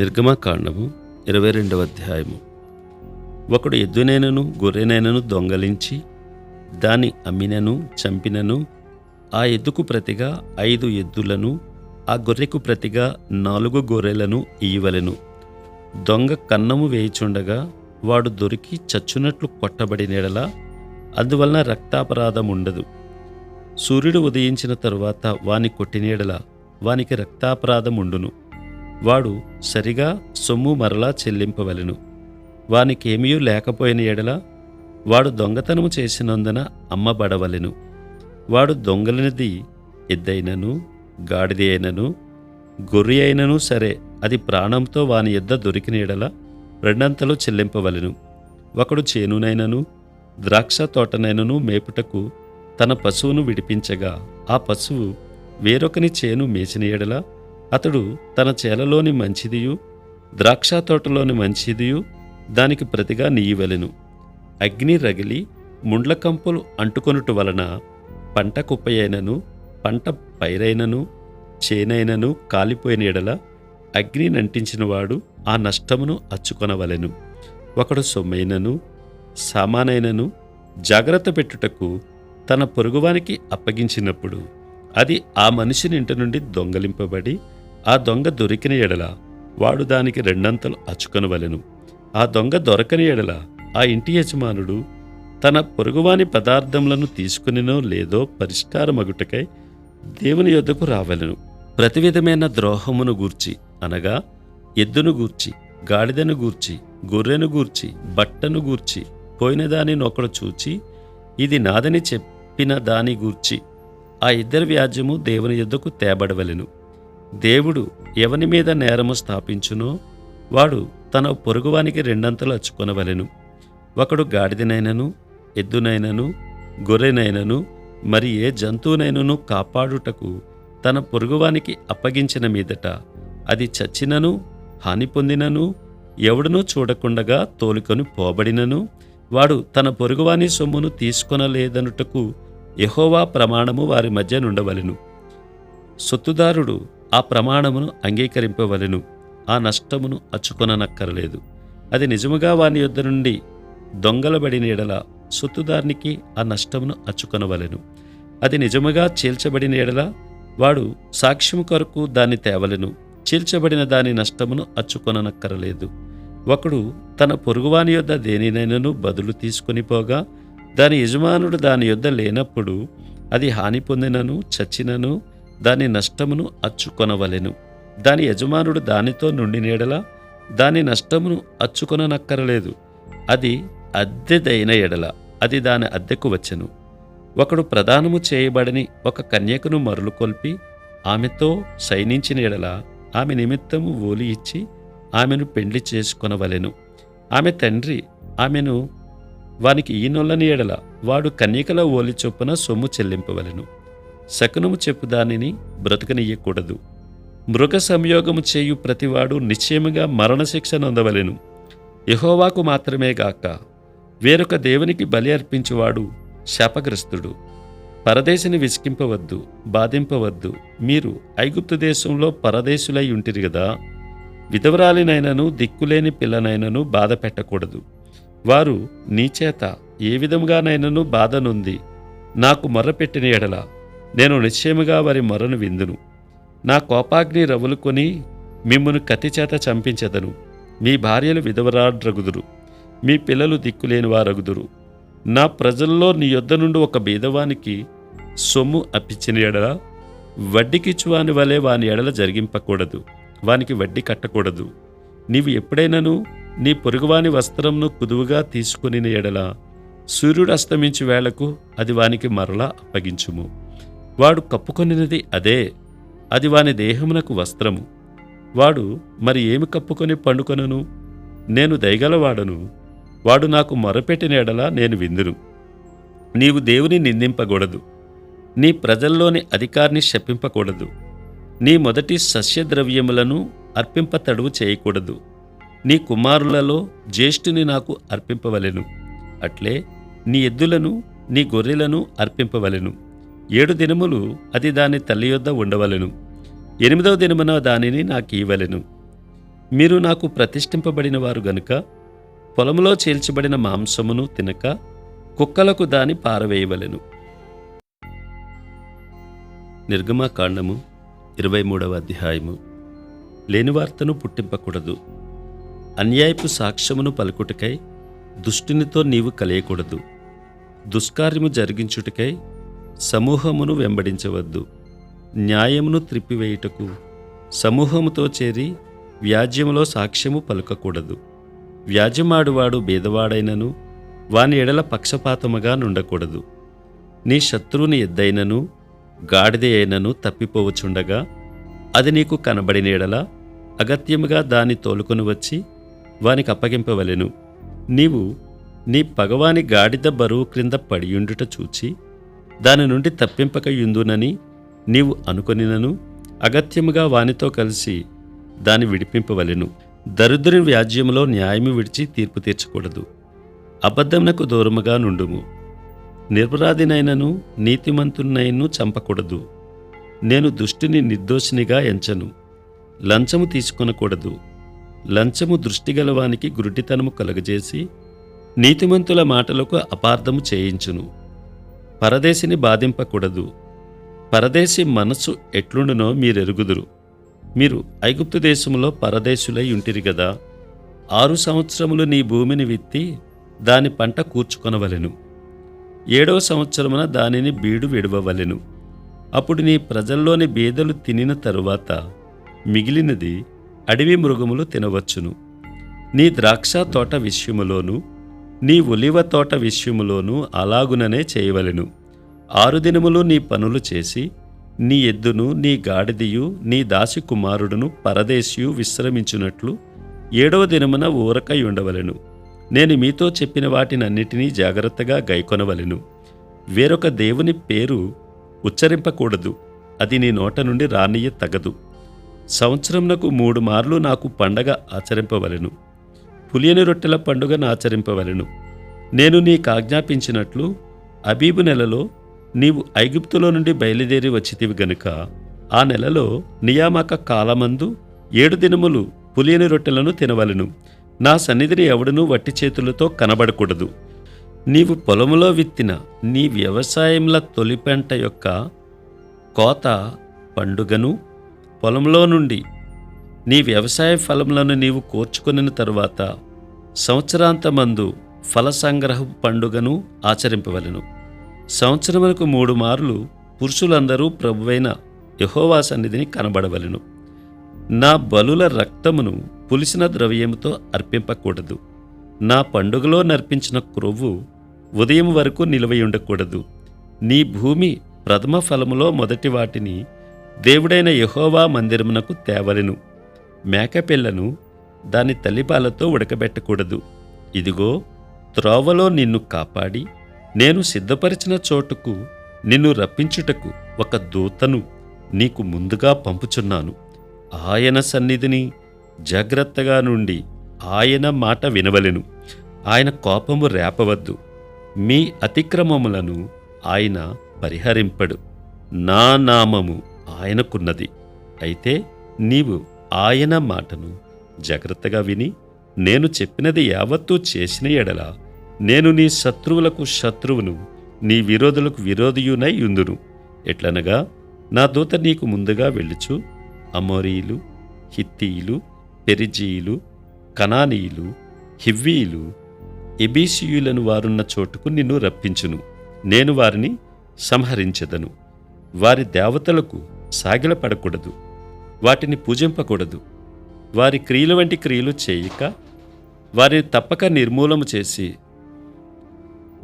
నిర్గమకాండము ఇరవై రెండవ అధ్యాయము. ఒకడు ఎద్దునేనను గొర్రెనైనను దొంగలించి దాని అమ్మినను చంపినను ఆ ఎద్దుకు ప్రతిగా ఐదు ఎద్దులను ఆ గొర్రెకు ప్రతిగా నాలుగు గొర్రెలను ఇయ్యవలెను. దొంగ కన్నము వేయిచుండగా వాడు దొరికి చచ్చునట్లు కొట్టబడినడలా అందువలన రక్తాపరాధం ఉండదు సూర్యుడు ఉదయించిన తరువాత వాని కొట్టినేడల వానికి రక్తాపరాధం ఉండును వాడు సరిగా సొమ్ము మరలా చెల్లింపవలెను. వానికేమీ లేకపోయిన ఎడల వాడు దొంగతనము చేసినందున అమ్మబడవలెను. వాడు దొంగలనిది ఎద్దైనను గాడిది అయినను గొర్రె అయినను సరే అది ప్రాణంతో వాని ఎద్ద దొరికిన ఎడల రెండంతలు చెల్లింపవలెను. ఒకడు చేనునైనను ద్రాక్ష తోటనైనను మేపుటకు తన పశువును విడిపించగా ఆ పశువు వేరొకని చేను మేచిన ఎడల అతడు తన చేలలోని మంచిదియు ద్రాక్ష తోటలోని మంచిదియు దానికి ప్రతిగా నీయవలెను. అగ్ని రగిలి ముండ్ల కంపులు అంటుకొనుట వలన పంట కుప్పయైనను పంట పైరైనను చేనైనను కాలిపోయిన ఎడల అగ్ని నంటించినవాడు ఆ నష్టమును అచ్చుకొనవలెను. ఒకడు సొమ్మైనను సామానైనను జాగ్రత్త పెట్టుటకు తన పొరుగువానికి అప్పగించినప్పుడు అది ఆ మనిషిని ఇంటి నుండి దొంగలింపబడి ఆ దొంగ దొరికిన ఎడల వాడు దానికి రెండంతలు అచ్చుకొనవలెను. ఆ దొంగ దొరకని ఎడల ఆ ఇంటి యజమానుడు తన పొరుగువాని పదార్థములను తీసుకునినో లేదో పరిష్కారమగుటకై దేవుని యొద్దకు రావలెను. ప్రతి విధమైన ద్రోహమును గూర్చి అనగా ఎద్దును గూర్చి గాడిదను గూర్చి గొర్రెను గూర్చి బట్టను గూర్చి పోయిన దానిని ఒకడు చూచి ఇది నాదని చెప్పిన దాని గూర్చి ఆ ఇద్దరి వ్యాజ్యము దేవుని యుద్ధకు తేబడవలెను. దేవుడు ఎవని మీద నేరము స్థాపించునో వాడు తన పొరుగువానికి రెండంతలు అచ్చుకొనవలెను. ఒకడు గాడిదనైనను ఎద్దునైనను గొర్రెనైనను మరి ఏ జంతువునైనను కాపాడుటకు తన పొరుగువానికి అప్పగించిన మీదట అది చచ్చినను హాని పొందినను ఎవడునూ చూడకుండగా తోలుకొని పోబడినను వాడు తన పొరుగువాని సొమ్మును తీసుకొనలేదనుటకు ఎహోవా ప్రమాణము వారి మధ్య నుండవలెను. సొత్తుదారుడు ఆ ప్రమాణమును అంగీకరింపవలెను. ఆ నష్టమును అచ్చుకొననక్కరలేదు. అది నిజముగా వాని యొద్ద నుండి దొంగలబడిన ఎడల సొత్తుదారునికి ఆ నష్టమును అచ్చుకొనవలెను. అది నిజముగా చీల్చబడిన ఎడల వాడు సాక్ష్యము కొరకు దాన్ని తేవలెను. చీల్చబడిన దాని నష్టమును అచ్చుకొననక్కరలేదు. ఒకడు తన పొరుగువాని యొద్ద దేనినైనను బదులు తీసుకొని పోగా దాని యజమానుడు దాని యొద్ద లేనప్పుడు అది హాని పొందినను చచ్చినను దాని నష్టమును అచ్చుకొనవలెను. దాని యజమానుడు దానితో నుండి నీడల దాని నష్టమును అచ్చుకొననక్కరలేదు. అది అద్దెదైన ఎడల అది దాని అద్దెకు వచ్చెను. ఒకడు ప్రదానము చేయబడని ఒక కన్యకను మరులు కొల్పి ఆమెతో శయనించిన ఎడల ఆమె నిమిత్తము ఓలి ఇచ్చి ఆమెను పెండ్లి చేసుకొనవలెను. ఆమె తండ్రి ఆమెను వానికి ఈనొల్లని ఎడల వాడు కన్యకల ఓలి చొప్పున సొమ్ము చెల్లింపవలెను. శకునము చెప్పు దానిని బ్రతకనీయకూడదు మృగ సంయోగము చేయు ప్రతివాడు నిశ్చయముగా మరణశిక్ష నొందవలెను. యహోవాకు మాత్రమే గాక వేరొక దేవునికి బలి అర్పించువాడు శాపగ్రస్తుడు. పరదేశిని విసికింపవద్దు బాధింపవద్దు. మీరు ఐగుప్తు దేశంలో పరదేశులై ఉంటిరి కదా విధవరాలినైనను దిక్కులేని పిల్లనైనను బాధ పెట్టకూడదు. వారు నీచేత ఏ విధముగానైనను బాధనుంది నాకు మొర్రపెట్టిన ఎడల నేను నిశ్చయముగా వారి మొరను విందును. నా కోపాగ్ని రవులుకొని మిమ్మును కత్తిచేత చంపించెదను. మీ భార్యలు విధవరాడ్రగుదురు. మీ పిల్లలు దిక్కులేని వారగుదురు నా ప్రజల్లో నీ యొద్ద నుండి ఒక బీదవానికి సొమ్ము అప్పించిన ఎడల వడ్డీకిచ్చువాని వలె వాని ఎడల జరిగింపకూడదు. వానికి వడ్డీ కట్టకూడదు. నీవు ఎప్పుడైనాను నీ పొరుగువాని వస్త్రంను కుదువుగా తీసుకుని ఎడల సూర్యుడు అస్తమించు వేళకు అది వానికి మరలా అప్పగించుము. వాడు కప్పుకొనినది అదే అది వాని దేహమునకు వస్త్రము. వాడు మరి ఏమి కప్పుకొని పండుకొనను? నేను దయగలవాడను వాడు నాకు మొరపెట్టిన ఎడల నేను విందును. నీవు దేవుని నిందింపకూడదు నీ ప్రజల్లోని అధికారిని శపింపకూడదు నీ మొదటి సస్యద్రవ్యములను అర్పింప తడువు చేయకూడదు నీ కుమారులలో జ్యేష్ఠుని నాకు అర్పింపవలెను అట్లే నీ ఎద్దులను నీ గొర్రెలను అర్పింపవలెను. ఏడు దినములు అది దాని తల్లి యొద్ద ఉండవలెను. ఎనిమిదవ దినమున దానిని నాకు ఇవ్వలెను. మీరు నాకు ప్రతిష్ఠింపబడిన వారు గనుక పొలంలో చేల్చబడిన మాంసమును తినక కుక్కలకు దాని పారవేయవలెను. నిర్గమాకాండము ఇరవై మూడవ అధ్యాయము. లేని వార్తను పుట్టింపకూడదు. అన్యాయపు సాక్ష్యమును పలుకుటకై దుష్టునితో నీవు కలియకూడదు. దుష్కార్యము జరిగించుటకై సమూహమును వెంబడించవద్దు. న్యాయమును త్రిప్పివేయుటకు సమూహముతో చేరి వ్యాజ్యములో సాక్ష్యము పలుకకూడదు. వ్యాజ్యమాడువాడు బీదవాడైనను వాని ఎడల పక్షపాతముగా నుండకూడదు. నీ శత్రువుని ఎద్దైనను గాడిదే అయినను తప్పిపోవచుండగా అది నీకు కనబడిన ఎడల అగత్యముగా దాన్ని తోలుకొని వచ్చి వానికి అప్పగింపవలెను. నీవు నీ పగవాని గాడిద బరువు క్రింద పడియుండుట చూచి దాని నుండి తప్పింపక యుందునని నీవు అనుకొనినను అగత్యముగా వానితో కలిసి దాని విడిపింపవలెను. దరిద్రుని వ్యాజ్యములో న్యాయము విడిచి తీర్పు తీర్చకూడదు. అబద్ధమునకు దూరముగా నుండుము. నిర్పరాధినైనను నీతిమంతునైను చంపకూడదు. నేను దుష్టిని నిర్దోషినిగా ఎంచను. లంచము తీసుకొనకూడదు. లంచము దృష్టిగలవానికి గురుడితనము కలుగజేసి నీతిమంతుల మాటలకు అపార్థము చేయించును. పరదేశిని బాధింపకూడదు. పరదేశి మనస్సు ఎట్లుండునో మీరెరుగుదురు. మీరు ఐగుప్తు దేశంలో పరదేశులై ఉంటిరి గదా. ఆరు సంవత్సరములు నీ భూమిని విత్తి దాని పంట కూర్చుకొనవలెను. ఏడవ సంవత్సరమున దానిని బీడు విడవవలెను. అప్పుడు నీ ప్రజల్లోని బీదలు తినిన తరువాత మిగిలినది అడవి మృగములు తినవచ్చును. నీ ద్రాక్ష తోట విషయములోనూ నీ ఒలివ తోట విషయములోనూ అలాగుననే చేయవలెను. ఆరు దినములు నీ పనులు చేసి నీ ఎద్దును నీ గాడిదియు నీ దాసి కుమారుడును పరదేశియు విశ్రమించున్నట్లు ఏడవ దినమున ఊరకై ఉండవలెను. నేను మీతో చెప్పిన వాటినన్నిటినీ జాగ్రత్తగా గైకొనవలెను. వేరొక దేవుని పేరు ఉచ్చరింపకూడదు. అది నీ నోట నుండి రానియ తగదు సంవత్సరంనకు మూడు మార్లు నాకు పండగ ఆచరింపవలెను. పులియని రొట్టెల పండుగను ఆచరింపవలెను. నేను నీకు ఆజ్ఞాపించినట్లు అబీబు నెలలో నీవు ఐగుప్తులో నుండి బయలుదేరి వచ్చితివి గనుక ఆ నెలలో నియామక కాలమందు ఏడు దినములు పులియని రొట్టెలను తినవలెను. నా సన్నిధిని ఎవడనూ వట్టి చేతులతో కనబడకూడదు. నీవు పొలములో విత్తిన నీ వ్యవసాయంల తొలిపంట యొక్క కోత పండుగను పొలంలో నుండి నీ వ్యవసాయ ఫలములను నీవు కోర్చుకొనిన తరువాత సంవత్సరాంతమందు ఫల సంగ్రహపు పండుగను ఆచరింపవలను. సంవత్సరములకు మూడు మార్లు పురుషులందరూ ప్రభువైన యహోవా సన్నిధిని కనబడవలెను. నా బలుల రక్తమును పులిసిన ద్రవ్యముతో అర్పింపకూడదు. నా పండుగలో నర్పించిన క్రొవ్వు ఉదయం వరకు నిలవై ఉండకూడదు. నీ భూమి ప్రథమ ఫలములో మొదటి వాటిని దేవుడైన యహోవా మందిరమునకు తేవలెను. మేకపిల్లను దాని తల్లిపాలతో ఉడకబెట్టకూడదు. ఇదిగో త్రోవలో నిన్ను కాపాడి నేను సిద్ధపరిచిన చోటుకు నిన్ను రప్పించుటకు ఒక దూతను నీకు ముందుగా పంపుచున్నాను. ఆయన సన్నిధిని జాగ్రత్తగా నుండి ఆయన మాట వినవలెను. ఆయన కోపము రేపవద్దు. మీ అతిక్రమములను ఆయన పరిహరింపడు. నా నామము ఆయనకున్నది. అయితే నీవు ఆయన మాటను జాగ్రత్తగా విని నేను చెప్పినది యావత్తూ చేసిన ఎడల నేను నీ శత్రువులకు శత్రువును నీ విరోధులకు విరోధియునై ఉందును. ఎట్లనగా నా దూత నీకు ముందుగా వెళ్ళుచు. అమోరీయులు హిత్తీయులు పెరిజీయులు కనానీయులు హివ్వీయులు ఎబీసియులను వారున్న చోటుకు నిన్ను రప్పించును. నేను వారిని సంహరించెదను. వారి దేవతలకు సాగిలపడకూడదు. వాటిని పూజింపకూడదు. వారి క్రియలు వంటి క్రియలు చేయక వారిని తప్పక నిర్మూలము చేసి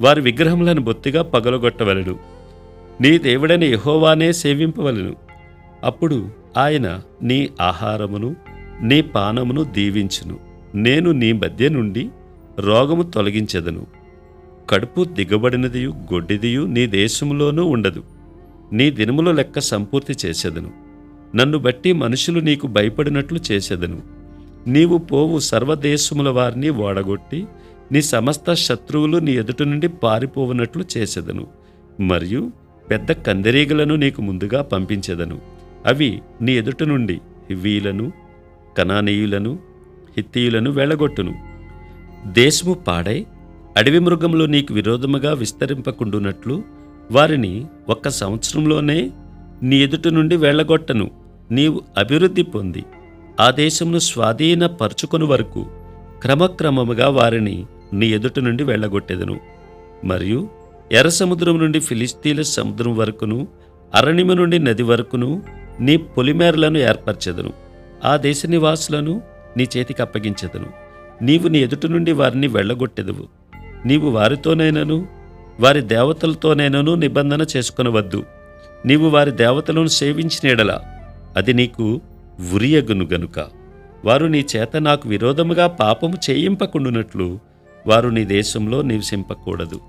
వారి విగ్రహములను బొత్తిగా పగలగొట్టవలెను. నీ దేవుడైన యహోవానే సేవింపవలను. అప్పుడు ఆయన నీ ఆహారమును నీ పానమును దీవించును. నేను నీ మధ్య నుండి రోగము తొలగించెదను. కడుపు దిగబడినదియు గొడ్డిదియు నీ దేశములోనూ ఉండదు. నీ దినముల లెక్క సంపూర్తి చేసేదను. నన్ను బట్టి మనుషులు నీకు భయపడినట్లు చేసేదను. నీవు పోవు సర్వదేశముల వారిని ఓడగొట్టి నీ సమస్త శత్రువులు నీ ఎదుట నుండి పారిపోవునట్లు చేసేదను. మరియు పెద్ద కందిరీగలను నీకు ముందుగా పంపించెదను. అవి నీ ఎదుట నుండి హివ్వీలను కనానీయులను హిత్తీయులను వెళ్ళగొట్టును. దేశము పాడై అడవి మృగంలో నీకు విరోధముగా విస్తరింపకుండునట్లు వారిని ఒక్క సంవత్సరంలోనే నీ ఎదుట నుండి వెళ్ళగొట్టను. నీవు అభివృద్ధి పొంది ఆ దేశమును స్వాధీనపరుచుకొని వరకు క్రమక్రమముగా వారిని నీ ఎదుట నుండి వెళ్ళగొట్టెదను. మరియు ఎర్ర సముద్రం నుండి ఫిలిస్తీన్ల సముద్రం వరకును అరణిమ నుండి నది వరకును నీ పొలిమేరలను ఏర్పరచెదను. ఆ దేశ నివాసులను నీ చేతికి అప్పగించెదను. నీవు నీ ఎదుట నుండి వారిని వెళ్ళగొట్టెదవు. నీవు వారితోనైనను వారి దేవతలతోనైనను నిబంధన చేసుకొనవద్దు. నీవు వారి దేవతలను సేవించినీడల అది నీకు ఉరియగును గనుక. వారు నీ చేత నాకు విరోధముగా పాపము చేయింపకుండునట్లు వారు నీ దేశంలో నివసింపకూడదు.